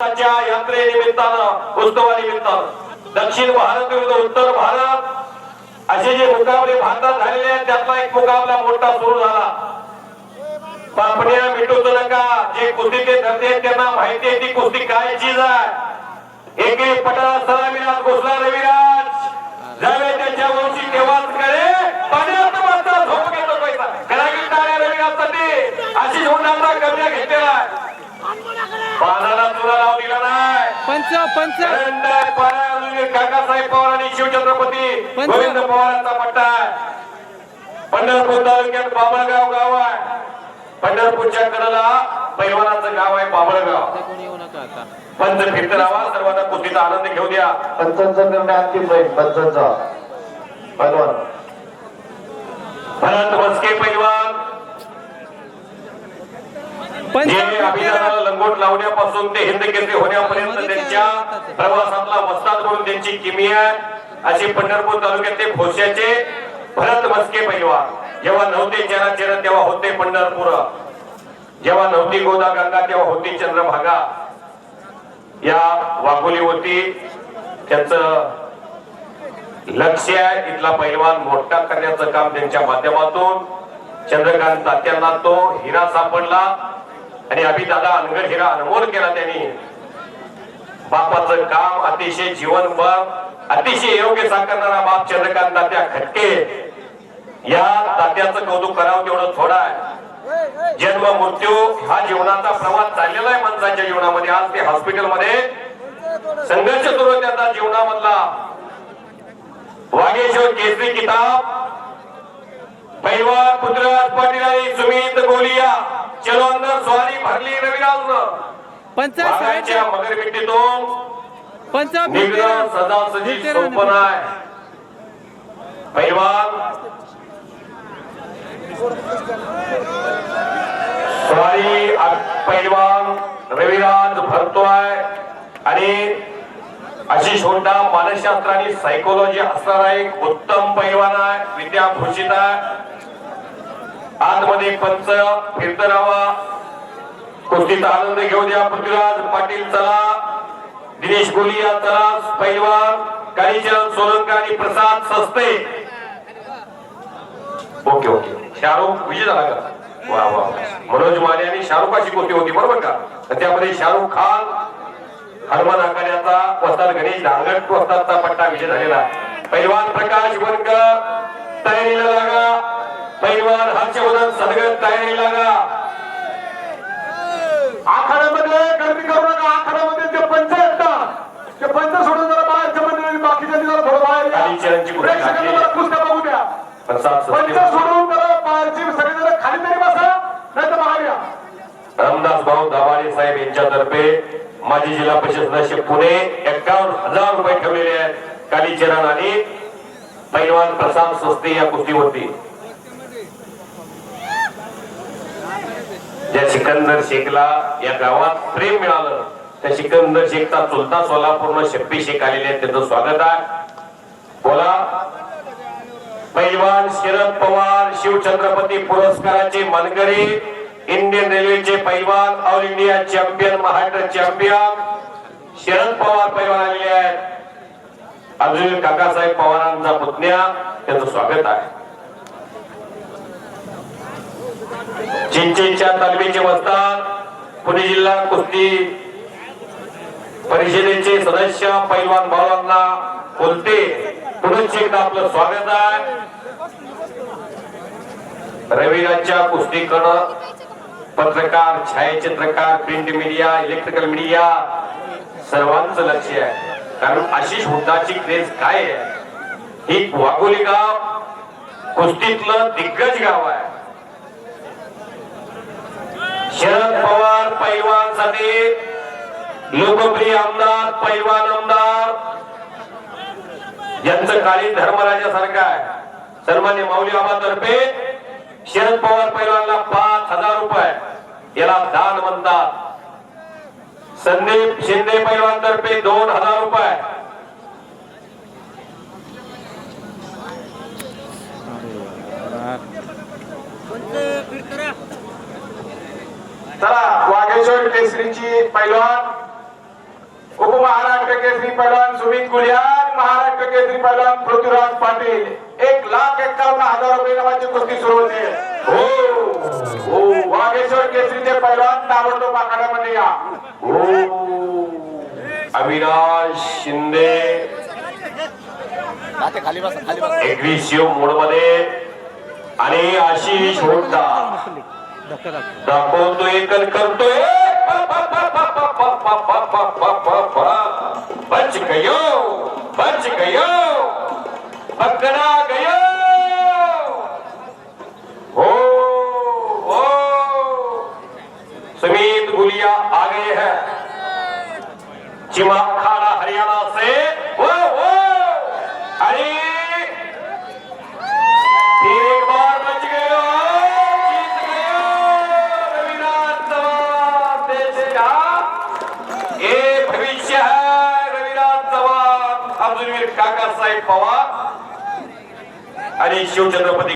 च्या यात्रेनिमित्तानं उत्सवानिमित्तानं दक्षिण भारत विरुद्ध उत्तर भारत असे जे मुकाबले भारतात झालेले आहेत त्यातला एक मुकाबला मोठा सुरू झाला. पापण्या मिटूच नका जे कुस्तीचे धरते त्यांना माहिती आहे ती कुस्ती काय चीज आहे एक एक पटाला सलामीराज घोसला रविराज. जावे त्याच्या वंशी तेव्हाच कळे पाण्यात मात्र झोप घेतो पैसा. कडाकी टाळ्या रविराजसाठी आशिष हुंडाचा कब्जा घेतलेला आहे. तुला लाव दिला नाही? पंच पंच. काकासाहेब पवार आणि शिवछत्रपती. गोविंद पवारांचा पट्टा आहे. पंढरपूर तालुक्यात बाबळगाव गाव आहे. पंढरपूरच्या कडेला पैलवानाचं गाव आहे बाबळगाव. पंच फिरत राहा सर्वांना कुस्तीचा आनंद घेऊ द्या पंचांचा निर्णय अंतिम राहील पंचांचा. पैलवान भरत मस्के पैलवान. अभियानाला लंगोट लावण्यापासून ते हिंद केसरी होण्यापर्यंत त्यांच्या प्रवासातला वस्ताद म्हणून त्यांची किमी आहे. असे पंढरपूर तालुक्यातले भरत मस्के पैलवान जेव्हा नव्हते तेव्हा होते पंढरपूर. जेव्हा नव्हती गोदा गंगा तेव्हा होती चंद्रभागा. या वाघोलीवरती त्यांच लक्ष आहे. इथला पैलवान मोठा करण्याचं काम त्यांच्या माध्यमातून. चंद्रकांत तात्यांना तो हिरा सापडला. आणि अभिदादा अनगड हिरा अनमोल केला त्यांनी. बापाचं काम अतिशय जीवनभर अतिशय योग्य साकारणारा बाप चंद्रकांत तात्या खटके. या तात्याचं कौतुक करावं तेवढं थोडा आहे. जन्म मृत्यू हा जीवनाचा प्रवास चाललेला आहे माणसाच्या जीवनामध्ये. आज ते हॉस्पिटलमध्ये संघर्ष सुरू आहे त्यांचा जीवनामधला. वागेश्वर केसरी किताब. पैलवान पुत्र पाटील आणि चलो अंदर स्वारी भरली आहे स्वारी पैलवान रविराज भरतोय आणि आशिष होंडा मानसशास्त्र आणि सायकोलॉजी असणारा एक उत्तम पैलवान आहे विद्याभूषित आहे. आतमध्ये पंच फिरत राहावा कुस्तीचा आनंद घेऊ द्या पृथ्वीराज पाटील चला. दिनेश गोलिया चला. पैलवान कालीचरण सोलंका आणि प्रसाद सस्ते. Okay okay. शाहरुख विजय झाला का? वा वा. मनोज माने आणि शाहरुख अशी होती बरोबर का? त्यामध्ये शाहरुख खान हनुमान आखाड्याचा वस्ताद गणेश धांगट वस्तादचा पट्टा विजय झालेला. पैलवान प्रकाश वनकर तयारीला पैलवान हर्षवर्धन सदगत तयारीला लागा. आखाड्यामध्ये गर्दी करू नका. आखाड्यामध्ये जे पंच आहेत ना ते पंच सोडून जरा बाहेरच्या मंडळी बाकीच्या जरा थोडं बाहेर प्रेक्षकांना. जरा कुस्त्या बघू द्या. पंच सोडून जरा बाहेरची सगळी जरा खाली तरी बसा नाही तर बाहेर या. रामदास भाऊ दावाडे साहेब यांच्यातर्फे माजी जिल्हा परिषद सदस्य पुणे एकावन्न हजार रुपये ठेवलेले आहेत. कालीचरण आणि पैलवान प्रसाद स्वस्ते या कुस्तीवरती. ज्या सिकंदर शेखला या गावात प्रेम मिळालं त्या सिकंदर शेखचा चुलता सोलापूरनं शप्पी शेख आलेले आहेत त्यांचं स्वागत आहे. बोला. पैलवान शरद पवार शिवछत्रपती पुरस्काराचे मानकरी इंडियन रेल्वेचे पैलवान all India champion Maharashtra champion Sharad Pawar पैलवान आलेले आहेत. अजून काकासाहेब पवारांचा पुतण्या त्यांचं स्वागत आहे. चिंचेच्या तालमीचे वस्ताद पुणे जिल्हा कुस्ती परिषदेचे सदस्य पैलवान भावांना बोलते. पुढे एकदा आपलं स्वागत आहे. रविराजच्या कुस्तीकडं पत्रकार छायाचित्रकार प्रिंट मीडिया इलेक्ट्रिकल मीडिया सर्वांचं लक्ष आहे. कारण आशिष हुद्दाची क्रेज काय आहे? ही वाघोली गाव कुस्तीतलं दिग्गज गाव आहे शरद पवार पैलवानसाठी लोकप्रिय आमदार पैलवान आमदार यांचं काळी धर्मराजासारखं आहे. सन्मान्य माऊली तर्फे शरद पवार पैलवानला पाच हजार रुपये. याला दान म्हणतात. संदीप शिंदे पैलवान तर्फे दोन हजार रुपये चला वाघेश्वर केसरीची पैलवान उपमहाराष्ट्र केसरी पैलवान सुमित गुलियान महाराष्ट्र केसरी पैलवान पृथ्वीराज पाटील. एक लाख एक्कावन्न हजार रुपये नावाची कुस्ती सुरू होते. हो हो केसरीचे पैलवान ताबडतोब आखाड्यामध्ये या. हो अविनाश शिंदे. एकवीस शिव मूळमध्ये आणि आशिष होता. दाखवतोय कल करतोय बच गयो बच गयो पकड़ा गयो। हो हो। सुमित गुलिया आ गए हैं। चिमा काकासाहेब पवार आणि शिवछत्रपती